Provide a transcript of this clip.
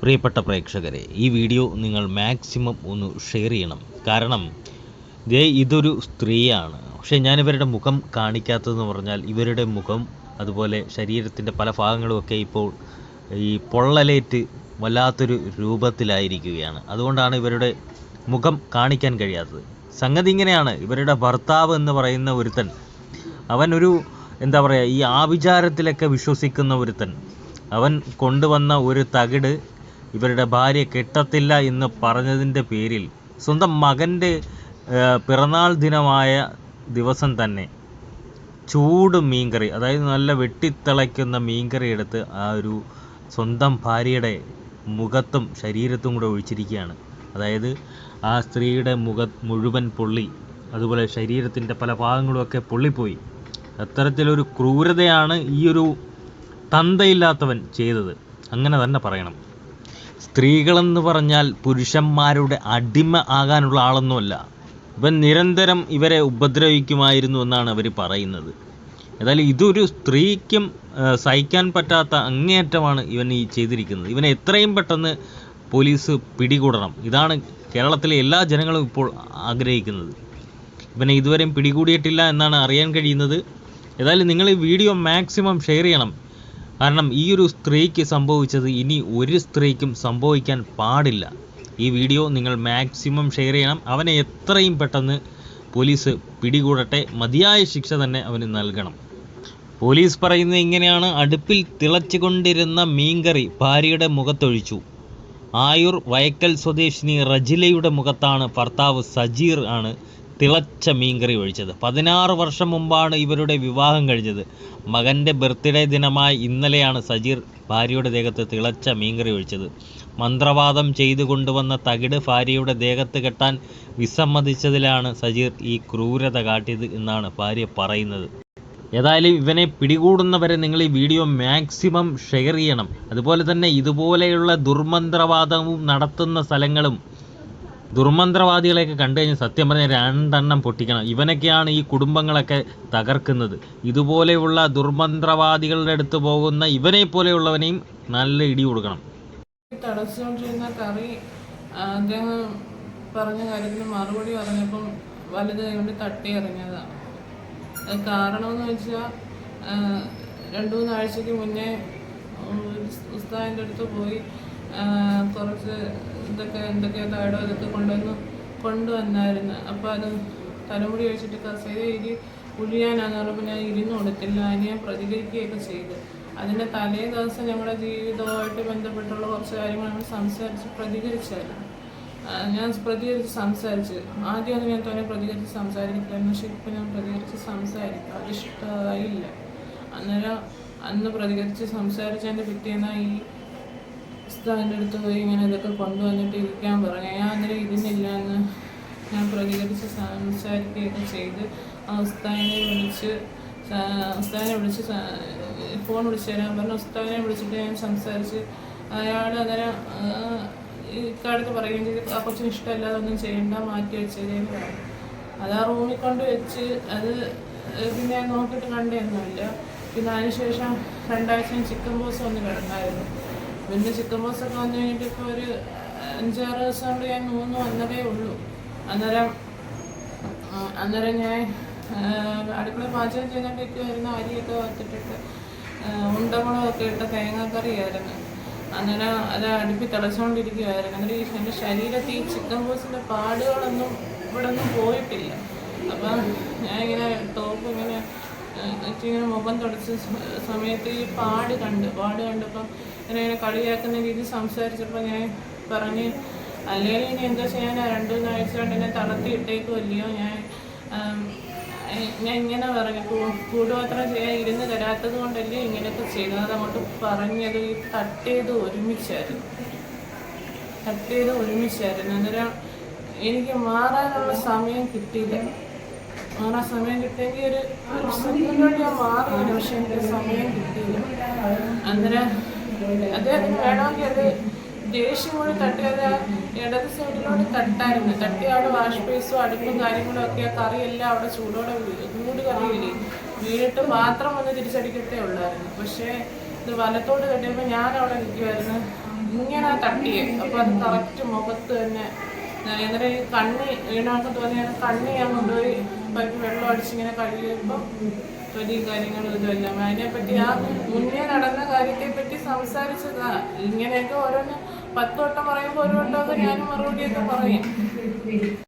പ്രിയപ്പെട്ട പ്രേക്ഷകരെ ഈ വീഡിയോ നിങ്ങൾ മാക്സിമം ഒന്ന് ഷെയർ ചെയ്യണം. കാരണം ദേ ഇതൊരു സ്ത്രീയാണ്. പക്ഷേ ഞാൻ ഇവരുടെ മുഖം കാണിക്കാത്തതെന്ന് പറഞ്ഞാൽ ഇവരുടെ മുഖം അതുപോലെ ശരീരത്തിന്റെ പല ഭാഗങ്ങളുമൊക്കെ ഇപ്പോൾ ഈ പൊള്ളലേറ്റ് വല്ലാത്തൊരു രൂപത്തിലായിരിക്കുകയാണ്. അതുകൊണ്ടാണ് ഇവരുടെ മുഖം കാണിക്കാൻ കഴിയാത്തത്. സംഗതി ഇങ്ങനെയാണ്. ഇവരുടെ ഭർത്താവ് എന്ന് പറയുന്ന ഒരുത്തൻ അവൻ ഒരു എന്താ പറയുക ഈ ആഭിചാരത്തിലൊക്കെ വിശ്വസിക്കുന്ന ഒരുത്തൻ. അവൻ കൊണ്ടുവന്ന ഒരു തകിട് ഇവരുടെ ഭാര്യ കെട്ടത്തില്ല എന്ന് പറഞ്ഞതിന്റെ പേരിൽ സ്വന്തം മകന്റെ പിറന്നാൾ ദിനമായ ദിവസം തന്നെ ചൂട് മീൻകറി അതായത് നല്ല വെട്ടിത്തിളയ്ക്കുന്ന മീൻകറി എടുത്ത് ആ ഒരു സ്വന്തം ഭാര്യയുടെ മുഖത്തും ശരീരത്തും കൂടെ ഒഴിച്ചിരിക്കുകയാണ്. അതായത് ആ സ്ത്രീയുടെ മുഖ മുഴുവൻ പൊള്ളി അതുപോലെ ശരീരത്തിന്റെ പല ഭാഗങ്ങളുമൊക്കെ പൊള്ളിപ്പോയി. അത്തരത്തിലൊരു ക്രൂരതയാണ് ഈ ഒരു തന്തയില്ലാത്തവൻ ചെയ്തത്. അങ്ങനെ തന്നെ പറയണം. സ്ത്രീകളെന്ന് പറഞ്ഞാൽ പുരുഷന്മാരുടെ അടിമ ആകാനുള്ള ആളൊന്നുമല്ല. ഇവൻ നിരന്തരം ഇവരെ ഉപദ്രവിക്കുമായിരുന്നു എന്നാണ് അവർ പറയുന്നത്. ഏതായാലും ഇതൊരു സ്ത്രീക്കും സഹിക്കാൻ പറ്റാത്ത അങ്ങേയറ്റമാണ് ഇവൻ ഈ ചെയ്തിരിക്കുന്നത്. ഇവനെ എത്രയും പെട്ടെന്ന് പോലീസ് പിടികൂടണം. ഇതാണ് കേരളത്തിലെ എല്ലാ ജനങ്ങളും ഇപ്പോൾ ആഗ്രഹിക്കുന്നത്. ഇവനെ ഇതുവരെയും പിടികൂടിയിട്ടില്ല എന്നാണ് അറിയാൻ കഴിയുന്നത്. ഏതായാലും നിങ്ങൾ ഈ വീഡിയോ മാക്സിമം ഷെയർ ചെയ്യണം. കാരണം ഈ ഒരു സ്ത്രീക്ക് സംഭവിച്ചത് ഇനി ഒരു സ്ത്രീക്കും സംഭവിക്കാൻ പാടില്ല. ഈ വീഡിയോ നിങ്ങൾ മാക്സിമം ഷെയർ ചെയ്യണം. അവനെ എത്രയും പെട്ടെന്ന് പോലീസ് പിടികൂടട്ടെ. മതിയായ ശിക്ഷ തന്നെ അവന് നൽകണം. പോലീസ് പറയുന്നത് ഇങ്ങനെയാണ്. അടുപ്പിൽ തിളച്ചുകൊണ്ടിരുന്ന മീൻകറി ഭാര്യയുടെ മുഖത്തൊഴിച്ചു. ആയൂർ വയക്കൽ സ്വദേശിനി റജിലയുടെ മുഖത്താണ് ഭർത്താവ് സജീർ ആണ് തിളച്ച മീൻകറി ഒഴിച്ചത്. പതിനാറ് വർഷം മുമ്പാണ് ഇവരുടെ വിവാഹം കഴിഞ്ഞത്. മകന്റെ ബർത്ത്ഡേ ദിനമായ ഇന്നലെയാണ് സജീർ ഭാര്യയുടെ ദേഹത്ത് തിളച്ച മീൻകറി ഒഴിച്ചത്. മന്ത്രവാദം ചെയ്തു കൊണ്ടുവന്ന തകിട് ഭാര്യയുടെ ദേഹത്ത് കെട്ടാൻ വിസമ്മതിച്ചതിലാണ് സജീർ ഈ ക്രൂരത കാട്ടിയത് എന്നാണ് ഭാര്യ പറയുന്നത്. ഏതായാലും ഇവനെ പിടികൂടുന്നവരെ നിങ്ങൾ ഈ വീഡിയോ മാക്സിമം ഷെയർ ചെയ്യണം. അതുപോലെ തന്നെ ഇതുപോലെയുള്ള ദുർമന്ത്രവാദവും നടത്തുന്ന സ്ഥലങ്ങളും ദുർമന്ത്രവാദികളെയൊക്കെ കണ്ടു കഴിഞ്ഞാൽ സത്യം പറഞ്ഞാൽ രണ്ടെണ്ണം പൊട്ടിക്കണം. ഇവനൊക്കെയാണ് ഈ കുടുംബങ്ങളൊക്കെ തകർക്കുന്നത്. ഇതുപോലെയുള്ള ദുർമന്ത്രവാദികളുടെ അടുത്ത് പോകുന്ന ഇവനെ പോലെയുള്ളവനെയും നല്ല ഇടി കൊടുക്കണം. തടസ്സോണ്ടിരുന്ന കറി അദ്ദേഹം പറഞ്ഞ കാര്യത്തിന് മറുപടി പറഞ്ഞപ്പം വലുത് കൊണ്ട് തട്ടി ഇറങ്ങിയതാണ് കാരണമെന്ന് വെച്ചാൽ രണ്ടു മൂന്നാഴ്ചക്ക് മുന്നേ ഉസ്താദിന്റെ അടുത്ത് പോയി കുറച്ച് ഇതൊക്കെ എന്തൊക്കെയോ താടോ ഇതൊക്കെ കൊണ്ടുവന്ന് കൊണ്ടുവന്നായിരുന്നു. അപ്പോൾ അത് തലമുടി ഒഴിച്ചിട്ട് കസേര എഴുതി ഉഴിയാനാന്ന് പറഞ്ഞപ്പോൾ ഞാൻ ഇരുന്ന് കൊടുത്തില്ല. അതിന് പ്രതികരിക്കുകയൊക്കെ ചെയ്ത്. അതിന്റെ തലേ ദിവസം ഞങ്ങളുടെ ജീവിതവുമായിട്ട് ബന്ധപ്പെട്ടുള്ള കുറച്ച് കാര്യങ്ങൾ നമ്മൾ സംസാരിച്ച് പ്രതികരിച്ചായിരുന്നു. ഞാൻ പ്രതികരിച്ച് സംസാരിച്ച് ആദ്യമൊന്നും ഞാൻ തന്നെ പ്രതികരിച്ച് സംസാരിക്കില്ലായിരുന്നു. പക്ഷെ ഇപ്പം ഞാൻ പ്രതികരിച്ച് സംസാരിക്കും. അതിഷ്ടമായില്ല അന്നേരം അന്ന് പ്രതികരിച്ച് സംസാരിച്ചതിന്റെ പിറ്റേന്നാ ഈ ഉസ്താദിന്റെ അടുത്ത് പോയി ഇങ്ങനെ ഇതൊക്കെ കൊണ്ടുവന്നിട്ട് ഇരിക്കാൻ പറഞ്ഞു. ഞാൻ അങ്ങനെ ഇരുന്നില്ല എന്ന് ഞാൻ പ്രതികരിച്ച് സംസാരിക്കുകയൊക്കെ ചെയ്ത് ആ ഉസ്താദിനെ വിളിച്ച് ഉസ്താദിനെ വിളിച്ച് ഫോൺ വിളിച്ച് തരാൻ പറഞ്ഞു. ഉസ്താദിനെ വിളിച്ചിട്ട് ഞാൻ സംസാരിച്ച് അയാൾ അങ്ങനെ ഇക്കാലത്ത് പറയുകയും ചെയ്ത് ആ കൊച്ചിന് ഇഷ്ടമല്ലാതെ ഒന്നും ചെയ്യണ്ട മാറ്റി പറഞ്ഞു. അത് ആ റൂമിൽ കൊണ്ട് വെച്ച് അത് പിന്നെ നോക്കിയിട്ട് കണ്ടൊന്നുമില്ല. പിന്നെ അതിനുശേഷം രണ്ടാഴ്ച ചിക്കൻ ബോസ് വന്ന് കിടന്നായിരുന്നു. പിന്നെ ചിക്കൻ ഒക്കെ വന്നു കഴിഞ്ഞിട്ട് ഇപ്പോൾ ഒരു അഞ്ചാറ് ദിവസം കൊണ്ട് ഞാൻ മൂന്ന് വന്നതേ ഉള്ളൂ. അന്നേരം അന്നേരം ഞാൻ അടുക്കള പാചകം ചെയ്തുകൊണ്ടിരിക്കുമായിരുന്നു അരിയൊക്കെ വത്തിട്ടിട്ട് ആ, ഉണ്ടമുളകൊക്കെ ഇട്ട തേങ്ങാക്കറിയായിരുന്നു. അങ്ങനെ അത് അടുപ്പി തിളച്ചുകൊണ്ടിരിക്കുകയായിരുന്നു അങ്ങനെ എന്റെ ശരീരത്തിൽ ഈ ചിക്കൻ ബോസിന്റെ പാടുകളൊന്നും ഇവിടെ ഒന്നും പോയിട്ടില്ല. അപ്പം ഞാൻ ഇങ്ങനെ ടോപ്പ് ഇങ്ങനെ ഇങ്ങനെ മുഖം തുടച്ച സമയത്ത് ഈ പാട് കണ്ട് പാട് കണ്ടപ്പം ഇങ്ങനെ ഇങ്ങനെ കളിയാക്കുന്ന രീതി സംസാരിച്ചപ്പോൾ ഞാൻ പറഞ്ഞ് അല്ലെങ്കിൽ ഇനി എന്താ ചെയ്യാൻ രണ്ടു മൂന്നാഴ്ച കൊണ്ട് എന്നെ തളർത്തി ഇട്ടേക്കുമല്ലയോ ഞാൻ ഞാൻ ഇങ്ങനെ പറഞ്ഞു കൂടുമാത്രം ചെയ്യാൻ ഇരുന്ന് തരാത്തത് കൊണ്ടല്ലേ ഇങ്ങനെയൊക്കെ ചെയ്തത്? അങ്ങോട്ട് പറഞ്ഞത് ഈ തട്ടേത് ഒരുമിച്ചായിരുന്നു. തട്ടേത് ഒരുമിച്ചായിരുന്നു. അന്നേരം എനിക്ക് മാറാനുള്ള സമയം കിട്ടിയില്ല. മാറാൻ സമയം കിട്ടിയെങ്കിൽ ഒരു ഒരു വേണ്ടി ഞാൻ മാറുകയാണ് പക്ഷെ എനിക്ക് സമയം കിട്ടിയില്ല. അന്നേരം അദ്ദേഹത്തിന് വേണമെങ്കിൽ അത് ദേഷ്യം കൂടി തട്ടിയത് ആ ഇടത് സൈഡിലോട്ട് തട്ടായിരുന്നു. തട്ടി അവിടെ വാഷ് ബേസും അടുപ്പും കാര്യങ്ങളും ഒക്കെ ആ കറിയെല്ലാം അവിടെ ചൂടോടെ ചൂട് കറിയില്ലേ വീണിട്ട് മാത്രം വന്ന് തിരിച്ചടിക്കത്തേ ഉള്ളായിരുന്നു. പക്ഷേ ഇത് വലത്തോട്ട് തട്ടിയപ്പോൾ ഞാൻ അവിടെ നിൽക്കുമായിരുന്നു ഇങ്ങനെ തട്ടിയെ. അപ്പോൾ അത് കറക്റ്റ് മുഖത്ത് തന്നെ. എന്നിട്ട് ഈ കണ്ണി വീണൊക്കെ തോന്നിയ കണ്ണി ഞാൻ കൊണ്ടുപോയി പൈപ്പ് വെള്ളം അടിച്ചിങ്ങനെ കഴിയുമ്പോൾ തൊലിയും കാര്യങ്ങളും ഇതുമെല്ലാം അതിനെപ്പറ്റി ആ മുന്നേ നടന്ന കാര്യത്തെപ്പറ്റി സംസാരിച്ചതാ. ഇങ്ങനെയൊക്കെ ഓരോന്ന് പത്ത് വട്ടം പറയുമ്പോൾ ഒരു വട്ടമൊക്കെ ഞാനും മറുപടിയൊക്കെ പറയും.